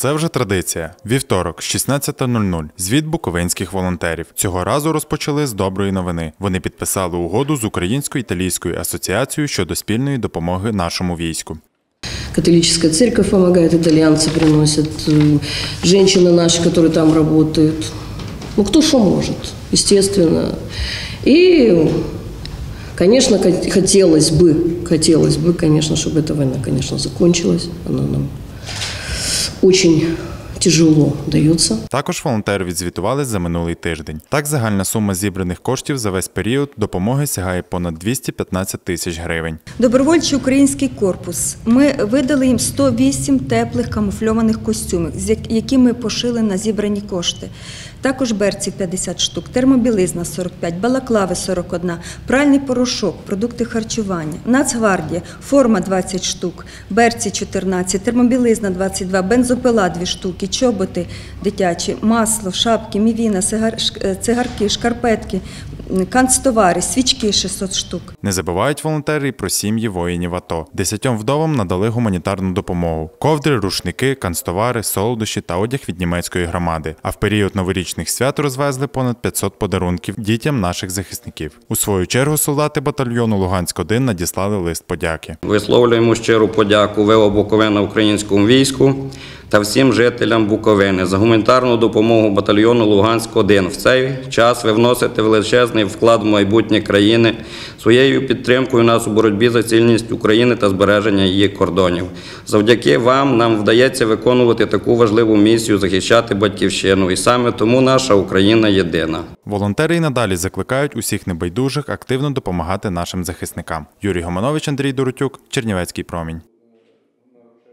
Це вже традиція. Вівторок, 16.00. Звіт буковинських волонтерів. Цього разу розпочали з доброї новини. Вони підписали угоду з Українсько-італійською асоціацією щодо спільної допомоги нашому війську. Католическая церковь помогает, итальянцы приносят, э, женщины наши, которые там работают. Ну, кто что может, естественно. И, конечно, хот- хотелось бы, хотелось бы, конечно, чтобы эта война, конечно, закончилась. Она нам очень тяжело дается. Також волонтери відзвітували за минулий тиждень. Так, загальна сума зібраних коштів за весь період допомоги сягає понад 215 тисяч гривень. Добровольчий український корпус. Ми видали їм 108 теплих камуфльованих костюмів, які ми пошили на зібрані кошти. Також берці 50 штук, термобілизна 45, балаклави 41, пральний порошок, продукти харчування, Нацгвардія, форма 20 штук, берці 14, термобілизна 22, бензопила 2 штуки, чоботи дитячі, масло, шапки, мівіна, е, цигарки, шкарпетки, канцтовари, свічки 600 штук. Не забувають волонтери і про сім'ї воїнів АТО. Десятьом вдовам надали гуманітарну допомогу: ковдри, рушники, канцтовари, солодощі та одяг від німецької громади. А в період новорічних свят розвезли понад 500 подарунків дітям наших захисників. У свою чергу солдати батальйону Луганськ 1 надіслали лист подяки. Висловлюємо щиру подяку ВО Буковина українському війську та всім жителям Буковини за гуманітарну допомогу батальйону Луганськ-1. В цей час ви вносите величезний вклад в майбутнє країни своєю підтримкою нас у боротьбі за цільність України та збереження її кордонів. Завдяки вам нам вдається виконувати таку важливу місію захищати батьківщину, і саме тому наша Україна єдина. Волонтери й надалі закликають усіх небайдужих активно допомагати нашим захисникам. Юрій Гоманович, Андрій Доротюк, Чернівецький промінь.